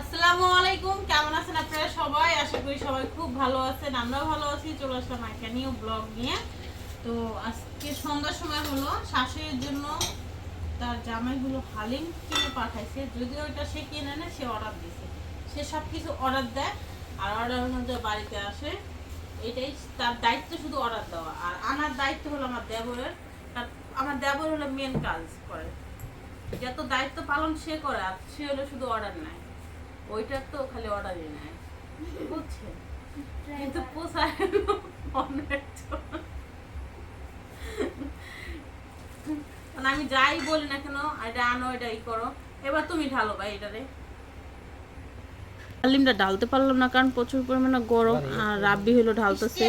আসসালামু আলাইকুম, কেমন আছেন আপনারা সবাই? আশা করি সবাই খুব ভালো আছেন, আমরাও ভালো আছি। চলে আসলাম একটা নিউ ব্লগ নিয়ে। তো আজকে সন্ধ্যার সময় হলো, শাশুড়ির জন্য তার জামাইগুলো হালিম কিনে পাঠাইছে। যদিও এটা সে কিনে না সে অর্ডার দিছে সে সব কিছু অর্ডার দেয়, আর অর্ডার অনুযায়ী বাড়িতে আসে। এটাই তার দায়িত্ব, শুধু অর্ডার দেওয়া। আর আনার দায়িত্ব হলো আমার দেবরের। তার আমার দেবর হলো মেন কাজ করে। যত দায়িত্ব পালন সে করে, আর সে হলো শুধু অর্ডার নেয়। ওইটার তো খালি অর্ডারই নেয়। বুঝছেন? কিন্তু পোষায় আমি যাই বলি না কেন এটা আনো এটা ই করো। এবার তুমি ঢালো ভাই এটারে। হালিমটা ঢালতে পারলাম না কারণ প্রচুর পরিমাণে গরম আর রাব্বি হলো ঢালতেছে।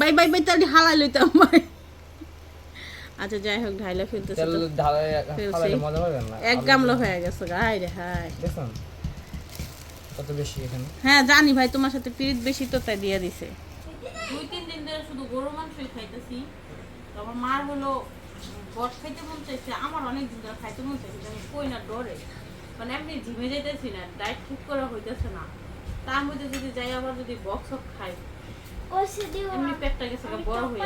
বাই বাই বাই তাহলে হালাই লইতাম ভাই। আচ্ছা যাই হোক ঢাইলা ফেলতেছে এক গামলা হয়ে গেছে গাই রে হাই। দেখুন। কত বেশি এখানে? হ্যাঁ জানি ভাই তোমার সাথে পিরিত বেশি তো তাই দিয়ে দিছে। দুই তিন দিন ধরে শুধু গরু মাংসই খাইতেছি। আমার মার হলো বট খাইতে মন চাইছে আমার অনেক দিন ধরে খাইতে মন চাইছে আমি কই না ডরে। মানে এমনি ঝিমে যেতেছি না ডায়েট ঠিক করে হইতেছে না। তার মধ্যে যদি যাই আবার যদি বক্স অফ খাই এমনি পেটটা গেছে বড় হয়ে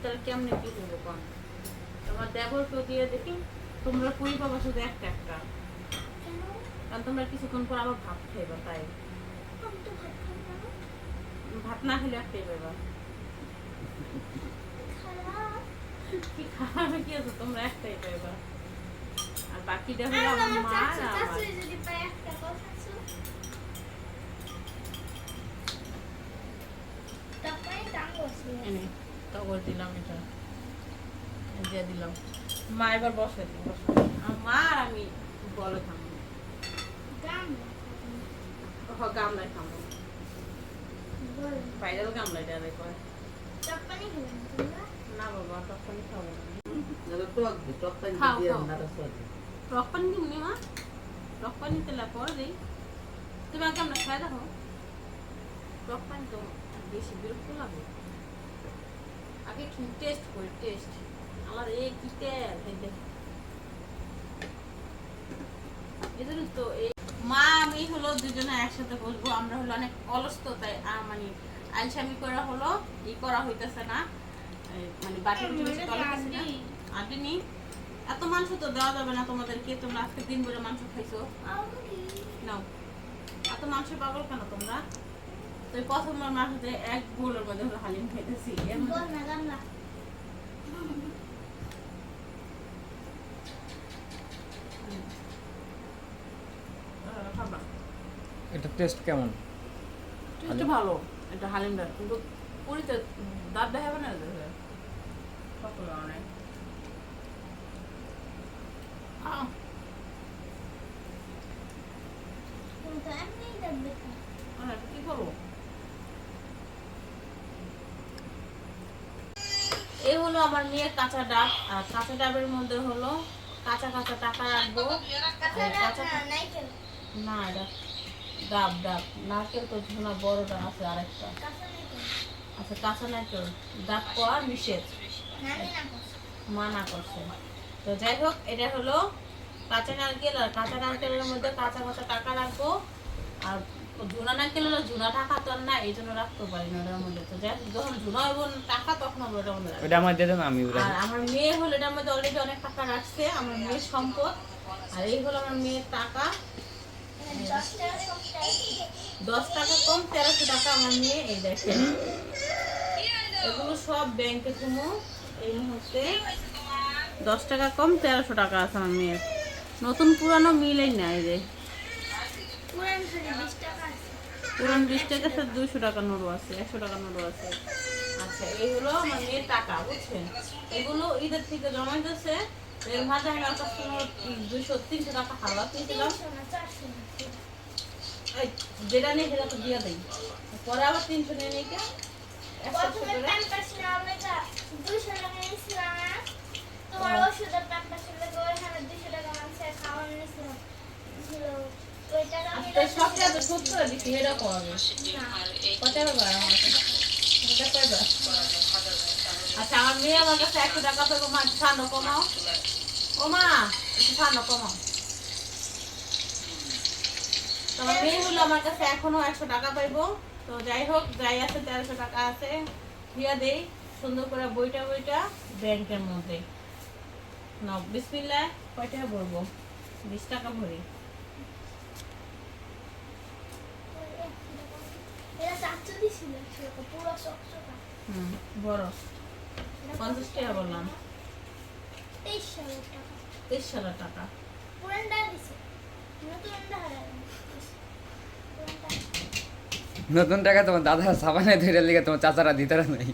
তাহলে কেমনে কি হইব কম তোমার দেবরকেও দিয়ে দেখি তোমরা পুরি পাবা শুধু একটা একটা। কারণ তোমরা কিছুক্ষণ পর আবার ভাত খাইবা তাই। ভাত না খেলে একটাই পাইবা কি খাবে কি আছে? তোমরা একটাই পাইবা আর বাকিটা হলো আমার মা আর আমার। তগর দিলাম এটা। দিয়ে দিলাম। মা এবার বসে আর মা আর আমি বলে হ গামলায় খাব। বাইরেও গামলায় না বাবা খাব না। মা। তেলা পরে দিই। তুমি আগে আমরা খাই দেখো। টক পানি তো বেশি বিরক্ত লাগে। আগে একটু টেস্ট করি টেস্ট আমার এ কি তেল এই এদের তো এই মা আমি হলো দুজনে একসাথে বসবো আমরা হলো অনেক অলস তো তাই আহ, মানে আলসামি করা হলো ই করা হইতেছে না। মানে বাটি বুটি বেশি তলা খাচ্ছি না। আদিনি এত মাংস তো দেওয়া যাবে না তোমাদেরকে তোমরা আজকে দিন ভরে মাংস খাইছো। নাও। এত মাংস পাগল কেন তোমরা? তো এই প্রথম মাংসতে এক বোলের মধ্যে হলো হালিম খাইতেছি এর মধ্যে আহ, খাবা এটা টেস্ট কেমন? টেস্ট ভালো এটা হালিমটা কিন্তু পুরিতে দাঁত দেখাবে না করব? এই হলো আমার মেয়ের কাঁচা ডাব আর কাঁচা ডাবের মধ্যে হলো কাঁচা কাঁচা টাকা রাখব। কাঁচা না এটা ডাব ডাব। নারকেল তো ঝুনা বড়টা আছে আরেকটা। আচ্ছা কাঁচা নারকেল। ডাব পাওয়া নিষেধ। মানা করছে। তো যাই হোক এটা হলো কাঁচা নারকেল আর কাঁচা নারকেলের মধ্যে কাঁচা কাঁচা টাকা রাখব। আর ঝুনা নারকেল হলো ঝুনা টাকা তো আর না এই জন্য রাখতে পারি না ওটার মধ্যে। তো যাই যখন ঝুনা হইব টাকা তখন আমরা ওটার মধ্যে ওটা আমার দিয়ে আমি আর আমার মেয়ে হলো এটার মধ্যে অলরেডি অনেক টাকা রাখছে। আমার মেয়ের সম্পদ। আর এই হলো আমার মেয়ের টাকা। দশ টাকা কম, তেরোশো টাকা আমার মেয়ে এই দেখেন। এগুলো সব ব্যাংকে তুমো এই মুহূর্তে দশ টাকা কম, তেরোশো টাকা আছে আমার মেয়ের। নতুন পুরানো মিলেই নাই রে। পুরান বিশ টাকা আছে, দুইশো টাকা নোটও আছে, একশো টাকা নোটও আছে। আচ্ছা এই হলো আমার মেয়ের টাকা, বুঝছেন? এগুলো ঈদের থেকে জমা দিচ্ছে এর মাঝে আমি আমার কাছ দুইশো, তিনশো টাকা হালুয়া কিনছিলাম। যেটা নেই সেটা তো দিয়ে দেই। পরে আবার তিনশো নিয়ে নিয়ে আচ্ছা তো আমার মেয়ে আমার কাছে একশো টাকা পেবো মা ঠান্ডা কমাও। ও মা একটু ঠান্ডা কমাও। আমার মেয়ে হলো আমার কাছে এখনও একশো টাকা পাইবো। তো যাই হোক যাই আছে তেরোশো টাকা আছে। দিয়া দেই সুন্দর করে বইটা বইটা ব্যাংকের মধ্যে। না বিসমিল্লাহ কয় টাকা ভরবো? বিশ টাকা ভরি। হুম বড়। পঞ্চাশ টাকা বললাম। তেইশ হাজার টাকা। পুরানটা দিছে। নতুনটা পুরানটা নতুন টাকা তোমার দাদা সাবানে ধরে লিগে তোমার চাচারা দিতে নাই।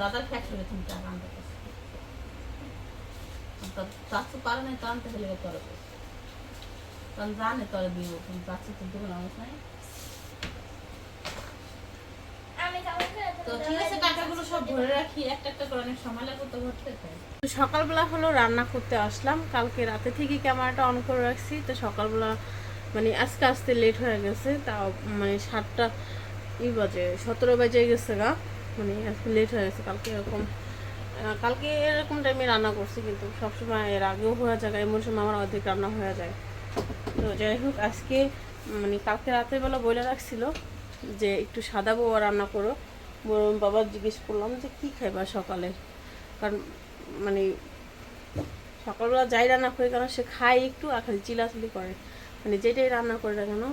দাদার ফ্যাক্টরি তুমি টাকা আনতে চাচু পারে না তো আনতে হলে তোরে। জানে তোরে দিব, কিন্তু চাচু তো দেবে না নাই আমি কাউকে তো সকালবেলা হলো রান্না করতে আসলাম, কালকে রাতে থেকে ক্যামেরাটা অন করে রাখছি, তো সকালবেলা মানে আজকে আস্তে লেট হয়ে গেছে, তাও মানে সাতটা ই বাজে, সতেরো বাজে গেছে গা মানে আজকে লেট হয়ে গেছে, কালকে এরকম কালকে এরকম টাইমে রান্না করছি, কিন্তু সবসময় এর আগেও হয়ে যায়, এমন সময় আমার অর্ধেক রান্না হয়ে যায়। তো যাই হোক, আজকে মানে কালকে রাতের বেলা বলে রাখছিল যে একটু সাদা বউয়া রান্না করো। বাবা জিজ্ঞেস করলাম যে, কী খাইবা সকালে? কারণ মানে সকালবেলা যাই রান্না করি কারণ সে খায় একটু আর খালি চিলাচিলি করে। মানে যেটাই রান্না করে না কেন,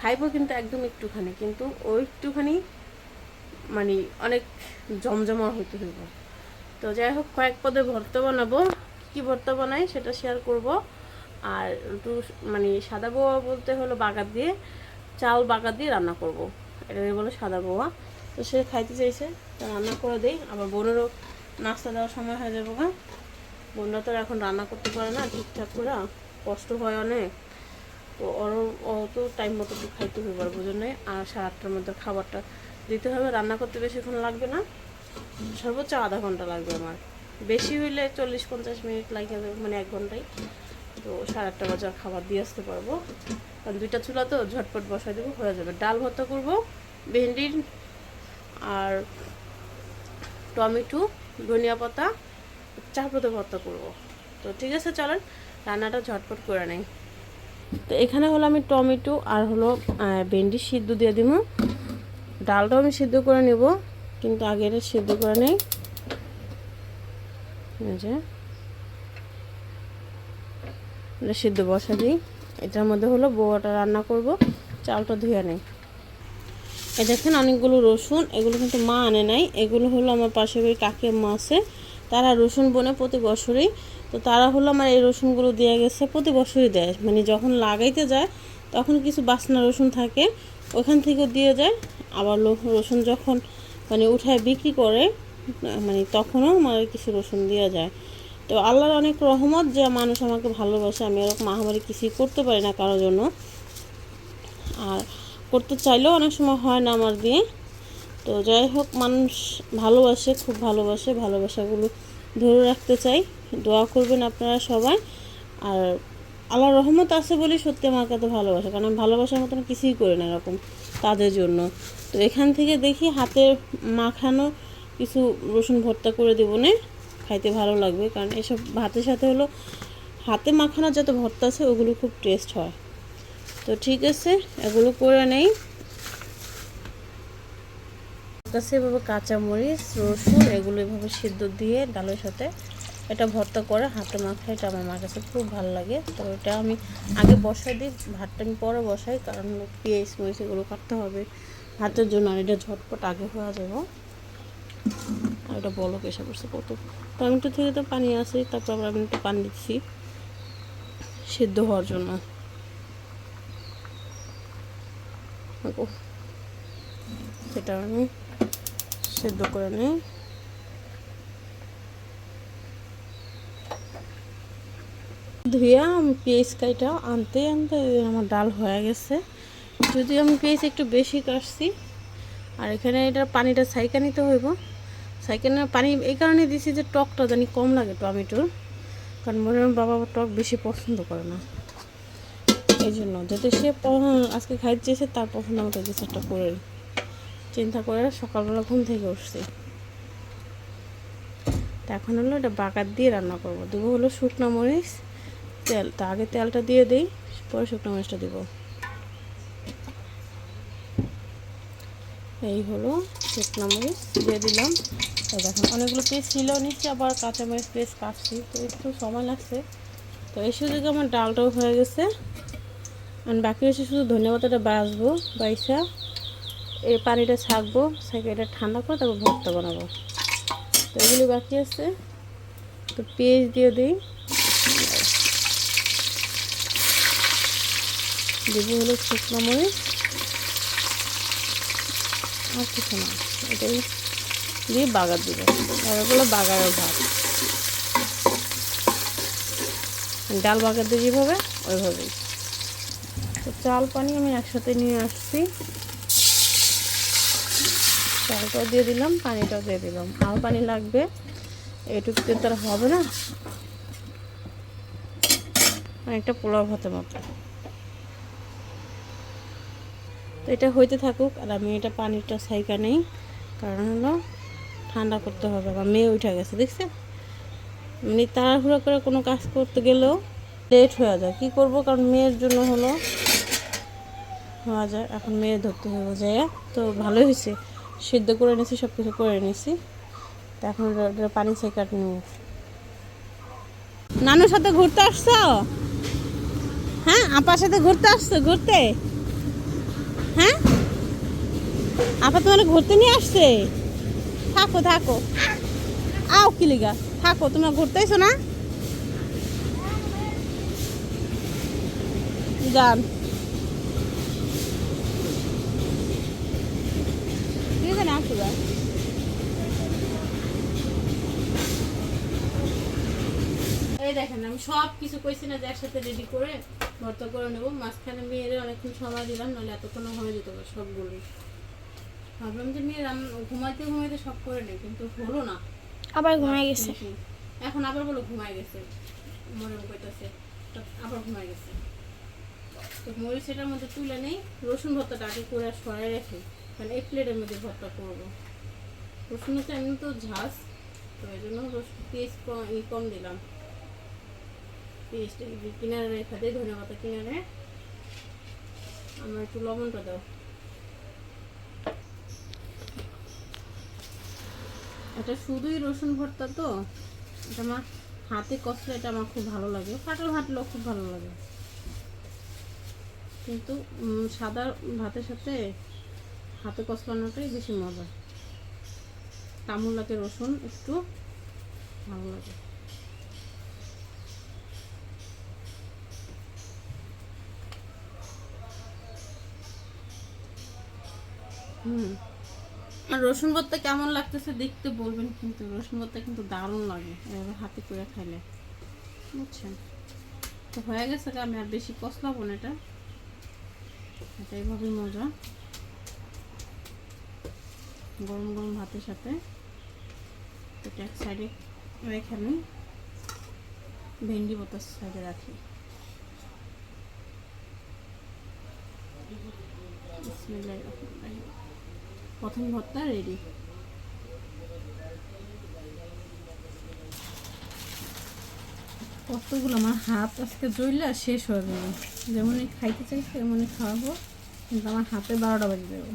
খাইবো কিন্তু একদম একটুখানি। কিন্তু ওই একটুখানি মানে অনেক জমজমা হইতে হইব। তো যাই হোক, কয়েক পদে ভর্তা বানাবো। কি ভর্তা বানাই সেটা শেয়ার করব। আর একটু মানে সাদা বোয়া বলতে হলো বাগার দিয়ে, চাল বাগার দিয়ে রান্না করব। এটা বলে সাদা বোয়া। তো সে খাইতে চাইছে, তা রান্না করে দেই। আবার বোনেরও নাস্তা দেওয়ার সময় হয়ে যাব গা। বোনরা তো এখন রান্না করতে পারে না, ঠিকঠাক করে। কষ্ট হয় অনেক। তো ওর অত টাইম মতো একটু খাইতে হবে আর বুঝে আর সাড়ে আটটার মধ্যে খাবারটা দিতে হবে। রান্না করতে বেশিক্ষণ লাগবে না। সর্বোচ্চ আধা ঘণ্টা লাগবে আমার। বেশি হইলে চল্লিশ পঞ্চাশ মিনিট লাগে মানে এক ঘন্টায় তো সাড়ে আটটা বাজার খাবার দিয়ে আসতে পারব। কারণ দুইটা চুলা তো ঝটপট বসাই দেবো, হয়ে যাবে। ডাল ভর্তা করব, ভেন্ডির আর টমেটো, ধনিয়া পাতা চাপতে ভর্তা করব। তো ঠিক আছে, চলেন, রান্নাটা ঝটপট করে নেই। তো এখানে হলো আমি টমেটো আর হলো ভেন্ডি সিদ্ধ দিয়ে দিব। ডালটাও আমি সিদ্ধ করে নেব, কিন্তু আগে এটা সিদ্ধ করে নেই। যে সিদ্ধ বসা দিই। এটার মধ্যে হলো বোয়াটা রান্না করব, চালটা ধুয়ে নেই। এই দেখেন অনেকগুলো রসুন, এগুলো কিন্তু মা আনে নাই। এগুলো হলো আমার পাশে বাড়ি কাকের মা আছে। তারা রসুন বনে প্রতি বছরই। তো তারা হলো আমার এই রসুনগুলো দেওয়া গেছে, প্রতি বছরই দেয়। মানে যখন লাগাইতে যায়, তখন কিছু বাসনা রসুন থাকে। ওখান থেকেও দিয়ে যায়। আবার রসুন যখন মানে উঠায় বিক্রি করে মানে তখনও আমার কিছু রসুন দেওয়া যায়। তো আল্লাহর অনেক রহমত যে মানুষ আমাকে ভালোবাসে। আমি এরকম মহামারী কিছুই করতে পারি না কারোর জন্য। আর করতে চাইলেও অনেক সময় হয় না আমার দিয়ে। তো যাই হোক, মানুষ ভালোবাসে, খুব ভালোবাসে, ভালোবাসাগুলো ধরে রাখতে চাই। দোয়া করবেন আপনারা সবাই। আর আল্লাহ রহমত আছে বলেই সত্যি আমাকে এত ভালোবাসে, কারণ আমি ভালোবাসার মতন কিছুই করি না এরকম তাদের জন্য। তো এখান থেকে দেখি হাতের মাখানো কিছু রসুন ভর্তা করে দেবো না, খাইতে ভালো লাগবে। কারণ এসব ভাতের সাথে হলো, হাতে মাখানো যত ভর্তা আছে ওগুলো খুব টেস্ট হয়। তো ঠিক আছে, এগুলো করে নেই। কাছে এভাবে কাঁচামরিচ, রসুন, এগুলো এভাবে সিদ্ধ দিয়ে ডালের সাথে এটা ভর্তা করে হাতে মাখা, এটা আমার মার কাছে খুব ভালো লাগে। তো এটা আমি আগে বসাই দিই, ভাতটা আমি পরে বসাই, কারণ পেঁয়াজ, মরিচ এগুলো কাটতে হবে ভাতের জন্য, আর এটা ঝটপট আগে হয়ে যাব। আর এটা বলো এসে পড়ছে কত। টমেটো থেকে তো পানি আসে তারপর আবার আমি একটু পানি দিচ্ছি সিদ্ধ হওয়ার জন্য দেখো, সেটা আমি সেদ্ধ করে নিই। ধুয়ে আমি পেঁয়াজ কাইটা আনতে আনতে আমার ডাল হয়ে গেছে। যদি আমি পেঁয়াজ একটু বেশি কাটছি। আর এখানে এটা পানিটা সাইকা নিতে হইব। সাইকেলে পানি এই কারণে দিছি যে টকটা জানি কম লাগে টমেটোর। কারণ মনে বাবা টক বেশি পছন্দ করে না। এই জন্য যাতে সে আজকে খাইতে চেয়েছে তার পছন্দ মতো কিছু একটা করে। চিন্তা করে সকালবেলা ঘুম থেকে উঠছি। তা এখন হলো এটা বাগার দিয়ে রান্না করব। দেবো হলো শুকনো মরিচ, তেল তা আগে তেলটা দিয়ে দিই, পরে শুকনো মরিচটা দেবো। এই হলো শুকনো মরিচ, দিয়ে দিলাম। তো দেখুন, অনেকগুলো পিস ছিলেও নিচ্ছি আবার কাঁচা মরিচ পিস কাটছি, তো একটু সময় লাগছে। তো এই সুযোগে আমার ডালটাও হয়ে গেছে। আর বাকি হচ্ছে শুধু ধন্যবাদটা বাছবো বাইসা। এই পানিটা ছাকবো ছাকে এটা ঠান্ডা করে তারপর ভর্তা বানাবো। তো এগুলি বাকি আছে। তো পেঁয়াজ দিয়ে দিই। দেবো হলো শুকনো মরিচ। আর কিছু না, এটাই দিয়ে বাগার দিব। এগুলো বাগারের ভাত। ডাল বাগার দিয়ে যেভাবে, ওইভাবেই। তো চাল পানি আমি একসাথে নিয়ে আসছি। চালটাও দিয়ে দিলাম, পানিটাও দিয়ে দিলাম। আরও পানি লাগবে এটুকুতে তো আর হবে না। অনেকটা পোলাও ভাতের মতো। তো এটা হইতে থাকুক, আর আমি এটা পানিটা সাইকা নেই। কারণ হলো, ঠান্ডা করতে হবে আমার মেয়ে উঠে গেছে দেখছে এমনি তাড়াহুড়ো করে কোনো কাজ করতে গেলেও লেট হয়ে যায়। কী করব? কারণ মেয়ের জন্য হলো যায় এখন মেয়ে ধরতে হবে যায় তো ভালোই হয়েছে। সিদ্ধ করে নিয়েছি সব কিছু করে নিয়েছি তো এখন পানি সেকাট নেব। নানুর সাথে ঘুরতে আসছো? হ্যাঁ আপার সাথে ঘুরতে আসছো? ঘুরতে? হ্যাঁ? আপা তোমার ঘুরতে নিয়ে আসছে? থাকো থাকো। আও কিলিগা থাকো, তোমরা ঘুরতে না। যান। যান। এই দেখেন আমি সব কিছু কইছি না যে একসাথে রেডি করে ভর্তা করে নেব। মাঝখানে মেয়েরে অনেকক্ষণ সময় দিলাম নাহলে এতক্ষণ হয়ে যেত না সবগুলোই। ভাবলাম যে মেয়ে ঘুমাইতে ঘুমাইতে সব করে নেই কিন্তু হলো না। আবার ঘুমাই গেছে। এখন আবার বলো ঘুমাই গেছে। মনে কইতাছে তো আবার ঘুমাই গেছে। তো মরিচ এটার মধ্যে তুলে নেই রসুন ভর্তাটা আগে করে সরাই রেখে কারণ এক প্লেটের মধ্যে ভর্তা করব। রসুন হচ্ছে এমনি তো ঝাঁস তো এই জন্য রসুন কম দিলাম। পেঁয়াজটা কিনারে রেখে দিই ধনে পাতা কিনারে। আমার একটু লবণটা দাও। এটা শুধুই রসুন ভর্তা তো? এটা আমার হাতে কষলে এটা আমার খুব ভালো লাগে। ফাটল হাঁটলেও খুব ভালো লাগে। কিন্তু সাদা ভাতের সাথে হাতে কষলানোটাই বেশি মজা। তামুল লাগে রসুন একটু ভালো লাগে। হুম। আর রসুন ভর্তা কেমন লাগতেছে দেখতে বলবেন কিন্তু, রসুন ভর্তা কিন্তু দারুণ লাগে এভাবে হাতে করে খাইলে। বুঝছেন? তো হয়ে গেছে আমি আর বেশি কষলাবো না এটা। এটা এইভাবেই মজা। গরম গরম ভাতের সাথে। এটা এক সাইডে রেখে আমি ভেন্ডি বোতার সাইডে রাখি। প্রথম ভর্তা রেডি কতগুলো আমার হাত আজকে জ্বললে শেষ হয়ে গেল যেমনই খাইতে চাইছি, তেমনই খাওয়াবো, কিন্তু আমার হাতে বারোটা বাজে যাবে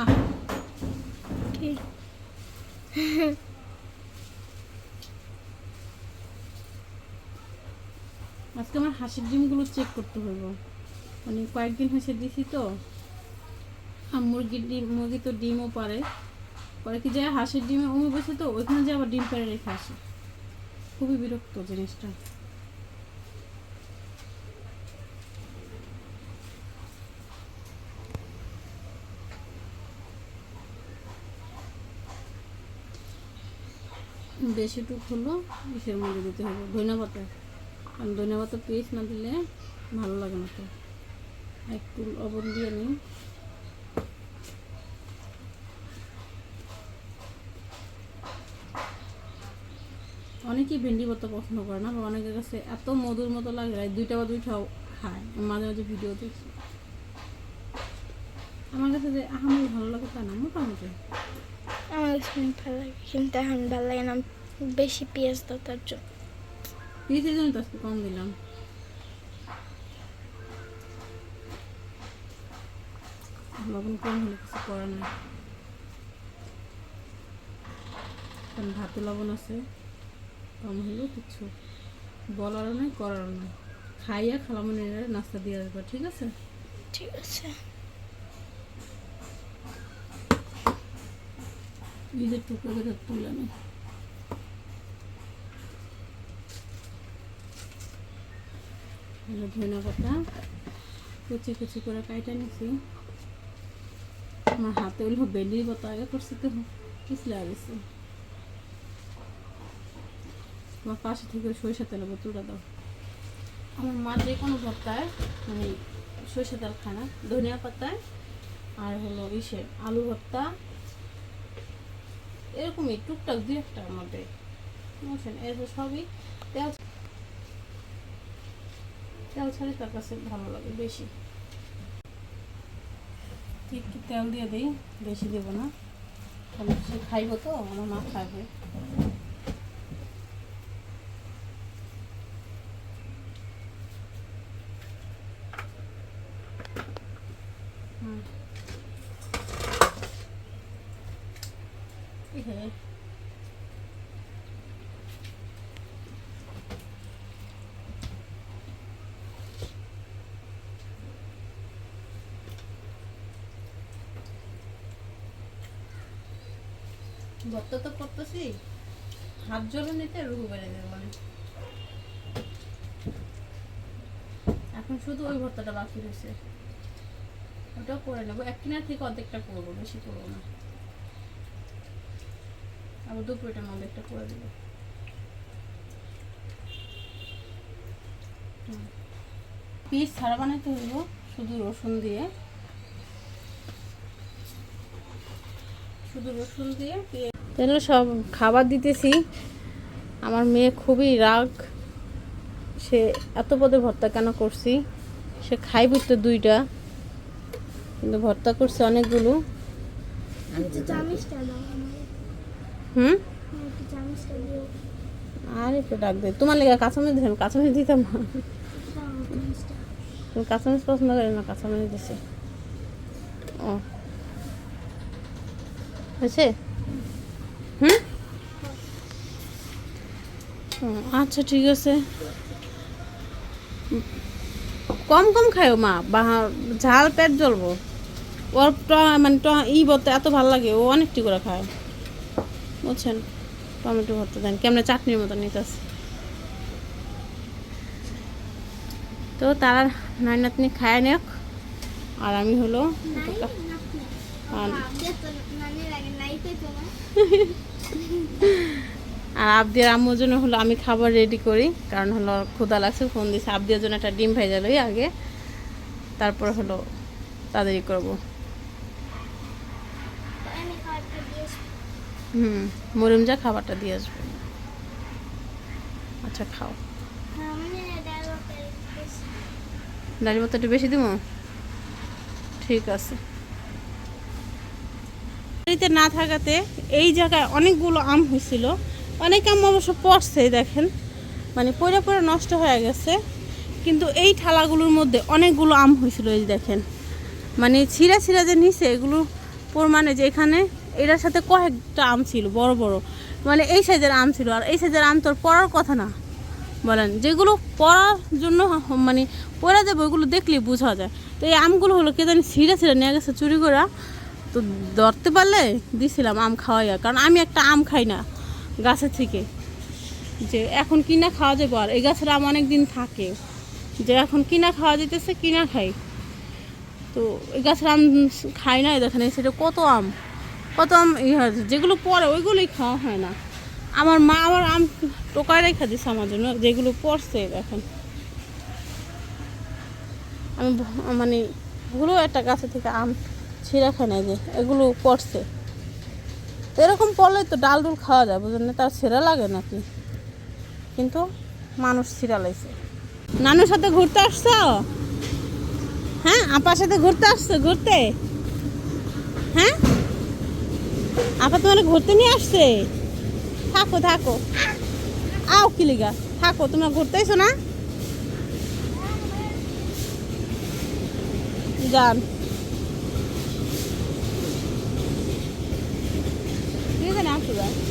আহ, কি আজকে আমার হাঁসের ডিমগুলো চেক করতে হবে মানে কয়েকদিন হয়েছে দিছি তো। আর মুরগির ডিম, মুরগি তো ডিমও পারে। পরে কি যায় হাঁসের ডিমে উমে বসে তো, ওইখানে যে আবার ডিম পেড়ে রেখে আসে। খুবই বিরক্ত জিনিসটা। বেশিটুক হলো ইসের মধ্যে দিতে হবে। ধনে পাতা কারণ ধনে পাতা পেস্ট না দিলে ভালো লাগে না তো। একটু লবণ দিয়ে নিই। অনেকেই ভেন্ডি ভর্তা পছন্দ করে না, বা অনেকের কাছে এত মধুর মতো লাগে দুইটা বা দুইটাও খায়। মাঝে মাঝে ভিডিও দেখছি আমার কাছে যে আহামরি ভালো লাগে তা না, মোটামুটি। আমার ভালো লাগে, কিন্তু এখন ভালো লাগে না। বেশি পেঁয়াজ দাও তার জন্য। পিসের জন্য তো কম দিলাম। লবণ কম হলে কিছু করার নেই। কারণ ভাতে লবণ আছে কম হলেও কিছু বলারও নাই করারও নাই। খাইয়া খালামনির নাস্তা দিয়ে আসবা ঠিক আছে? ঠিক আছে। নিজের টুকরো করে তুলে নি। কুচি কুচি করে কাইটা নিছি। আমার হাতে আগে করছি তো আমার পাশে থেকে সরিষা বোতলটা দাও। আমার মা যে কোনো ভর্তায় মানে সরিষা তেল খায় না, ধনিয়া পাতায়, আর হলো ইসে আলু ভর্তা। এরকমই, টুকটাক দুই একটা আমাদের। বুঝছেন? এর সবই তেল তেল ছাড়ি তার কাছে ভালো লাগে, বেশি। একটু তেল দিয়ে দিই? বেশি দেবো না। তাহলে সে খাইব তো? আমার মা খাবে হুম এহে ভর্তা তো করতেছি হাত জলে নিতে রুহু বেড়ে দেবে মানে। এখন শুধু ওই ভর্তাটা বাকি রয়েছে। ওটাও করে নেব। এক কিনার থেকে অর্ধেকটা করব, বেশি করব না। আবার দুপুরটার মধ্যে একটা করে দেবো। পিস ছাড়া বানাইতে হইব, শুধু রসুন দিয়ে। শুধু রসুন দিয়ে তাহলে সব খাবার দিতেছি। আমার মেয়ে খুবই রাগ। সে এত পদে ভর্তা কেন করছি? সে খাই তো দুইটা। কিন্তু ভর্তা করছে অনেকগুলো। হুম? আর একটু ডাক দে। তোমার লেগে কাঁচামরিচ দিলাম কাঁচামরিচ দিতাম। তুমি কাঁচামরিচ পছন্দ করে না কাঁচামরিচ দিছে। ও। হয়েছে হুম ও, আচ্ছা ঠিক আছে। কম কম খায়ও মা বা ঝাল পেট জ্বলবো। ওর মানে ট- ই বলতে এত ভালো লাগে ও অনেকটি করে খায়। বুঝছেন? টমেটো ভর্তা দেন কেমন চাটনির মতো নিতেছে। তো তারা নাতনি খায় নেক আর আমি হলো আর আর আবদিয়ার আম্মুর জন্য হলো আমি খাবার রেডি করি, কারণ হলো ক্ষুদা লাগছে ফোন দিছে। আবদিয়ার জন্য একটা ডিম ভেজা লই আগে, তারপর হলো তাদেরই করব। হুম মরিম যা খাবারটা দিয়ে আসবে। আচ্ছা খাও। ডালি ভাতটা একটু বেশি দিব ঠিক আছে। বাড়িতে না থাকাতে এই জায়গায় অনেকগুলো আম হয়েছিল। অনেক আম অবশ্য পড়ছে, দেখেন। মানে পড়ে পড়ে নষ্ট হয়ে গেছে। কিন্তু এই ঠালাগুলোর মধ্যে অনেকগুলো আম হয়েছিল, এই দেখেন। মানে ছিঁড়া ছিঁড়া যে নিচে এগুলো প্রমাণে যে এখানে এটার সাথে কয়েকটা আম ছিল, বড় বড়। মানে এই সাইজের আম ছিল, আর এই সাইজের আম তোর পড়ার কথা না। বলেন, যেগুলো পড়ার জন্য মানে পড়া যাবে, ওইগুলো দেখলে বোঝা যায়। তো এই আমগুলো হলো কে জানি ছিঁড়ে ছিঁড়ে নিয়ে গেছে চুরি করা তো ধরতে পারলে দিছিলাম আম খাওয়াইয়া, কারণ আমি একটা আম খাই না। গাছের থেকে, যে এখন কিনা খাওয়া যাবে? আর এই গাছের আম অনেক দিন থাকে, যে এখন কিনা খাওয়া যেতেছে কিনা খাই? তো এই গাছের আম খাই না দেখেন সেটা কত আম কত আম ই হয়, যেগুলো পরে ওইগুলোই খাওয়া হয় না। আমার মা আমার আম টোকায় রেখে দিচ্ছে আমার জন্য, যেগুলো পড়ছে দেখেন। আমি মানে ভুলেও একটা গাছে থেকে আম ছিঁড়া খাই না যে এগুলো পড়ছে এরকম পড়লে তো ডাল ডুল খাওয়া যায়, বুঝলেন না? তার ছেঁড়া লাগে নাকি? কিন্তু মানুষ ছিড়ালাইছে নানুর সাথে ঘুরতে আসছো? হ্যাঁ আপার সাথে ঘুরতে আসছো? ঘুরতে? হ্যাঁ? আপা তোমার ঘুরতে নিয়ে আসছে? থাকো থাকো। আও কিলিগা থাকো, তোমরা ঘুরতে এসো না। যান। ঠিক আছে না আসো